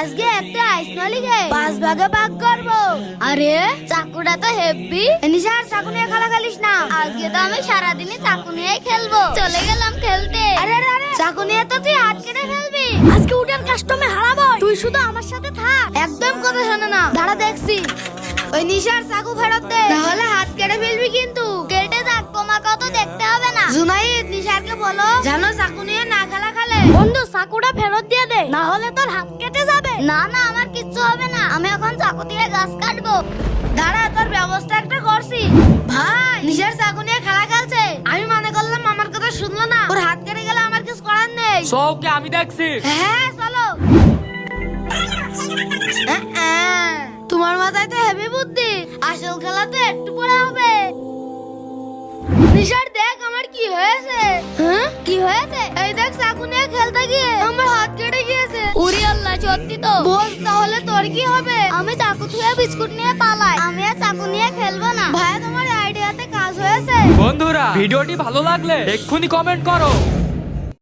আজকে একটা পাঁচ ভাগে ভাগ করব। আরে, চাকুটা তো হেভি চাকু নিয়ে খেলা খেলিস না। আজকে তো আমি সারাদিনই চাকু নিয়ে খেলব। চলে গেলাম খেলতে। আরে আরে চাকু নিয়ে তো তুই হাত কেটে আজকে কাস্টমে হারাবো তুই শুধু আমার সাথে থাক। একদম কথা শোনে না। দাঁড়া, দেখছি। ওই নিশার চাকু ফেরত দে। তাহলে হাত কেটে ফেলবি কিন্তু। কেটে যাক তোমাকে তো দেখতে হবে না। জুনাইদ, নিশারকে বলো জানো চাকু নিয়ে না খেলা খেলে। বন্ধু, চাকুটা ফেরত দিয়ে দে। না না আমার কিচ্ছু হবে না। আমি এখন চাকু দিয়ে গাছ কাটবো। দাঁড়া তোর ব্যবস্থা একটা করছি। ভাই নিশার চাকু নিয়ে খেলা খেলছে। আমি মনে করলাম আমার কথা শুনলো না। ওর হাত কেটে গেলে আমার কিছু করার নেই। সৌকে আমি দেখছি। হ্যাঁ চলো। তোমার মাথায় তো হেভি বুদ্ধি। আসল খেলা তো একটু পরে হবে। নিশার দেখ আমার কি হয়েছে। হ্যাঁ? কি হয়েছে? এই দেখ চাকু নিয়ে খেলতে গিয়ে। সত্যি তো। বল তাহলে তোর কি হবে? আমি চাকু ছুঁয়ে বিস্কুট নিয়ে পালাই। আমি আর চাকু নিয়ে খেলব না। ভাইয়া তোমার আইডিয়াতে কাজ হয়েছে। বন্ধুরা ভিডিওটি ভালো লাগলে এক্ষুনি কমেন্ট করো।